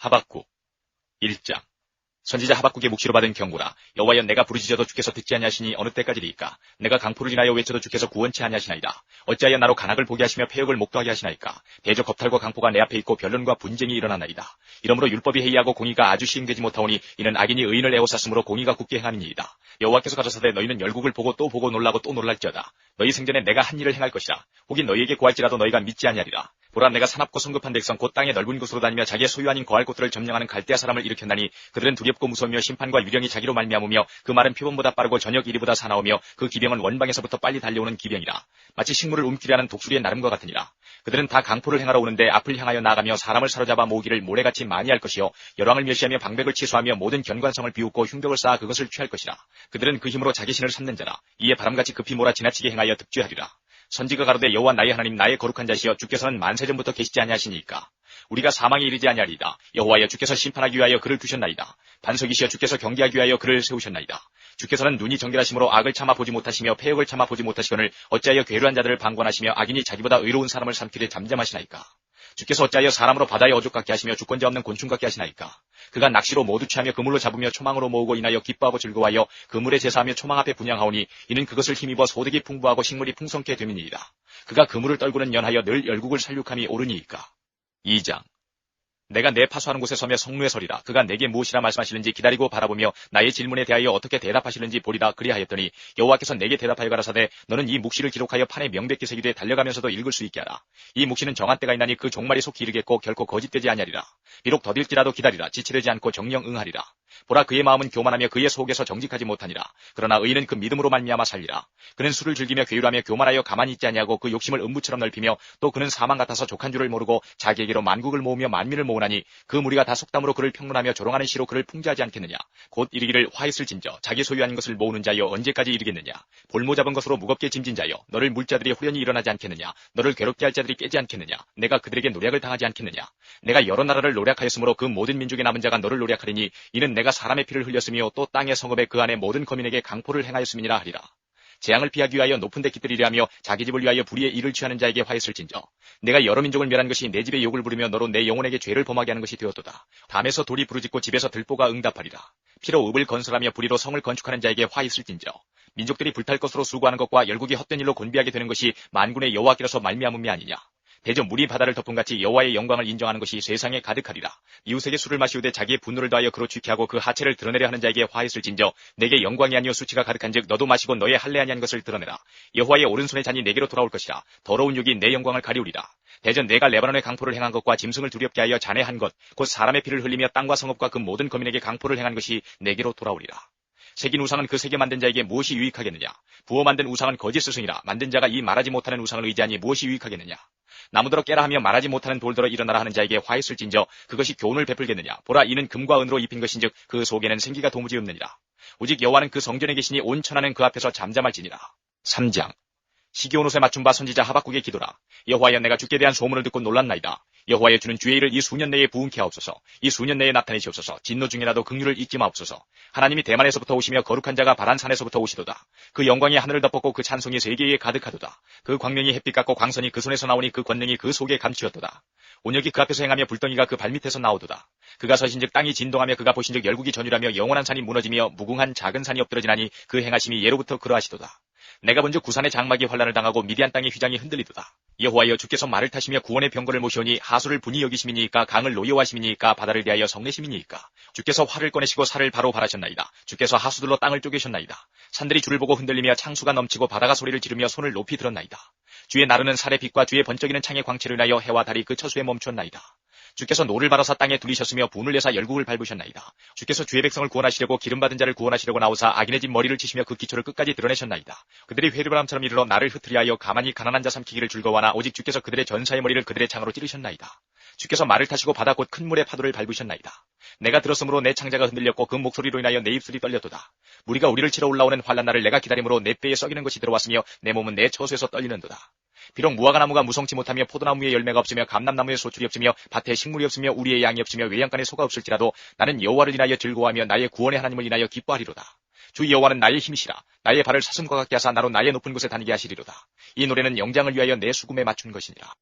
하박국 1장. 선지자 하박국의 묵시로 받은 경고라. 여호와여 내가 부르짖어도 주께서 듣지 아니하시니 어느 때까지리이까? 내가 강포를 인하여 외쳐도 주께서 구원치 아니하시나이다 어찌하여 나로 간악을 보게 하시며 폐역을 목도하게 하시나이까? 대저 겁탈과 강포가 내 앞에 있고 변론과 분쟁이 일어나나이다. 이러므로 율법이 해이하고 공의가 아주 시행되지 못하오니 이는 악인이 의인을 에워쌌으므로 공의가 굳게 행함이니이다. 여호와께서 가라사대 너희는 열국을 보고 또 보고 놀라고 또 놀랄지어다. 너희 생전에 내가 한 일을 행할 것이라. 혹이 너희에게 구할지라도 너희가 믿지 아니하리라. 보라 내가 사납고 성급한 백성 곧 땅의 넓은 곳으로 다니며 자기의 소유 아닌 거할 곳들을 점령하는 갈대아 사람을 일으켰나니 그들은 두렵고 무서우며 심판과 유령이 자기로 말미암으며 그 말은 표범보다 빠르고 저녁 이리보다 사나우며 그 기병은 원방에서부터 빨리 달려오는 기병이라. 마치 식 물을 움키려 하는 독수리의 나름과 같으니라. 그들은 다 강포를 행하러 오는데 앞을 향하여 나가며 사람을 사로잡아 모으기를 모래같이 많이 할 것이요. 열왕을 멸시하며 방백을 취소하며 모든 견관성을 비웃고 흉벽을 쌓아 그것을 취할 것이라. 그들은 그 힘으로 자기 신을 삼는 자라. 이에 바람같이 급히 몰아 지나치게 행하여 득죄하리라. 선지가 가로되 여호와 나의 하나님 나의 거룩한 자시여 주께서는 만세 전부터 계시지 아니하시니까. 우리가 사망에 이르지 아니하리이다. 여호와여 주께서 심판하기 위하여 그를 두셨나이다. 반석이시여 주께서 경계하기 위하여 그를 세우셨나이다 주께서는 눈이 정결하심으로 악을 참아 보지 못하시며 폐역을 참아 보지 못하시거늘 어찌하여 괴로한 자들을 방관하시며 악인이 자기보다 의로운 사람을 삼키되 잠잠하시나이까? 주께서 어찌하여 사람으로 바다에 어죽 같게 하시며 주권자 없는 곤충 같게 하시나이까? 그가 낚시로 모두 취하며 그물로 잡으며 초망으로 모으고 인하여 기뻐하고 즐거워하여 그물에 제사하며 초망 앞에 분양하오니 이는 그것을 힘입어 소득이 풍부하고 식물이 풍성케 됨이니이다. 그가 그물을 떨구는 연하여 늘 열국을 살육함이 옳으니이까? 2장 내가 내 파수하는 곳에 서며 성루에 서리라. 그가 내게 무엇이라 말씀하시는지 기다리고 바라보며 나의 질문에 대하여 어떻게 대답하시는지 보리라 그리하였더니 여호와께서 내게 대답하여 가라사대 너는 이 묵시를 기록하여 판에 명백히 새기되 달려가면서도 읽을 수 있게 하라. 이 묵시는 정한 때가 있나니 그 종말이 속히 이르겠고 결코 거짓되지 아니하리라. 비록 더딜지라도 기다리라. 지체되지 않고 정령 응하리라. 보라 그의 마음은 교만하며 그의 속에서 정직하지 못하니라. 그러나 의인은 그 믿음으로 말미암아 살리라. 그는 술을 즐기며 괴율하며 교만하여 가만히 있지 아니하고 그 욕심을 음부처럼 넓히며 또 그는 사망 같아서 족한 줄을 모르고 자기에게로 만국을 모으며 만민을 모으나니 그 무리가 다 속담으로 그를 평론하며 조롱하는 시로 그를 풍자하지 않겠느냐. 곧 이르기를 화했을 진저 자기 소유한 것을 모으는 자여 언제까지 이르겠느냐. 볼모 잡은 것으로 무겁게 짐진 자여 너를 물자들이 후련히 일어나지 않겠느냐. 너를 괴롭게 할 자들이 깨지 않겠느냐. 내가 그들에게 노략을 당하지 않겠느냐. 내가 여러 나라를 노략하였으므로 그 모든 민족의 남은 자가 너를 노략하리니 이는 내가 사람의 피를 흘렸으며 또 땅의 성읍에 그 안에 모든 거민에게 강포를 행하였음이니라 하리라. 재앙을 피하기 위하여 높은 데 깃들이려 하며 자기 집을 위하여 불의의 일을 취하는 자에게 화했을진저 내가 여러 민족을 멸한 것이 내 집에 욕을 부르며 너로 내 영혼에게 죄를 범하게 하는 것이 되었도다. 담에서 돌이 부르짖고 집에서 들보가 응답하리라. 피로 읍을 건설하며 불의로 성을 건축하는 자에게 화있을진저 민족들이 불탈 것으로 수고하는 것과 열국이 헛된 일로 곤비하게 되는 것이 만군의 여호와께로서 말미암음이 아니냐 대저 물이 바다를 덮은 같이 여호와의 영광을 인정하는 것이 세상에 가득하리라. 이웃에게 술을 마시우되 자기의 분노를 다하여 그로 취케 하고 그 하체를 드러내려 하는 자에게 화했을진저 내게 영광이 아니요 수치가 가득한즉 너도 마시고 너의 할례 아니한 것을 드러내라. 여호와의 오른손의 잔이 내게로 돌아올 것이라. 더러운 육이 내 영광을 가리우리라. 대전 내가 레바논의 강포를 행한 것과 짐승을 두렵게 하여 잔해한 것, 곧 사람의 피를 흘리며 땅과 성읍과 그 모든 거민에게 강포를 행한 것이 내게로 돌아오리라. 새긴 우상은 그 세계 만든 자에게 무엇이 유익하겠느냐? 부어 만든 우상은 거짓 스승이라 만든 자가 이 말하지 못하는 우상을 의지하니 무엇이 유익하겠느냐? 나무들어 깨라 하며 말하지 못하는 돌들어 일어나라 하는 자에게 화했을진저 그것이 교훈을 베풀겠느냐? 보라 이는 금과 은으로 입힌 것인즉 그 속에는 생기가 도무지 없느니라. 오직 여호와는 그 성전에 계시니 온 천하는 그 앞에서 잠잠할지니라. 3장. 시기온 옷에 맞춘 바 선지자 하박국의 기도라. 여호와여 내가 주께 대한 소문을 듣고 놀랐나이다 여호와여 주는 주의 일을 이 수년 내에 부은케 하옵소서. 이 수년 내에 나타내시옵소서. 진노 중이라도 긍휼을 잊지 마옵소서. 하나님이 대만에서부터 오시며 거룩한 자가 바란 산에서부터 오시도다. 그 영광이 하늘을 덮었고 그 찬송이 세계에 가득하도다. 그 광명이 햇빛 같고 광선이 그 손에서 나오니 그 권능이 그 속에 감추었도다. 온역이 그 앞에서 행하며 불덩이가 그 발밑에서 나오도다. 그가 서신즉 땅이 진동하며 그가 보신즉 열국이 전율하며 영원한 산이 무너지며 무궁한 작은 산이 엎드러지나니 그 행하심이 예로부터 그러하시도다 내가 먼저 구산의 장막이 환란을 당하고 미디안 땅의 휘장이 흔들리도다. 여호와여 주께서 말을 타시며 구원의 병거를 모시오니 하수를 분이 여기심이니까 강을 노여하심이니까 바다를 대하여 성내심이니까 주께서 활을 꺼내시고 살을 바로 바라셨나이다. 주께서 하수들로 땅을 쪼개셨나이다. 산들이 줄을 보고 흔들리며 창수가 넘치고 바다가 소리를 지르며 손을 높이 들었나이다. 주의 나르는 살의 빛과 주의 번쩍이는 창의 광채를 인하여 해와 달이 그 처수에 멈췄나이다. 주께서 노를 바라사 땅에 둘리셨으며 분을 내사 열국을 밟으셨나이다. 주께서 주의 백성을 구원하시려고 기름받은 자를 구원하시려고 나오사 악인의 집 머리를 치시며 그 기초를 끝까지 드러내셨나이다. 그들이 회류바람처럼 이르러 나를 흩트리하여 가만히 가난한 자 삼키기를 즐거워하나 오직 주께서 그들의 전사의 머리를 그들의 창으로 찌르셨나이다. 주께서 말을 타시고 바다 곧 큰 물의 파도를 밟으셨나이다. 내가 들었으므로 내 창자가 흔들렸고 그 목소리로 인하여 내 입술이 떨렸도다. 무리가 우리를 치러 올라오는 환란 날을 내가 기다림으로 내 뼈에 썩이는 것이 들어왔으며 내 몸은 내 처소에서 떨리는도다. 비록 무화과 나무가 무성치 못하며 포도나무에 열매가 없으며 감람나무에 소출이 없으며 밭에 식물이 없으며 우리의 양이 없으며 외양간에 소가 없을지라도 나는 여호와를 인하여 즐거워하며 나의 구원의 하나님을 인하여 기뻐하리로다. 주 여호와는 나의 힘이시라. 나의 발을 사슴과 같게 하사 나로 나의 높은 곳에 다니게 하시리로다. 이 노래는 영장을 위하여 내 수금에 맞춘 것이니라.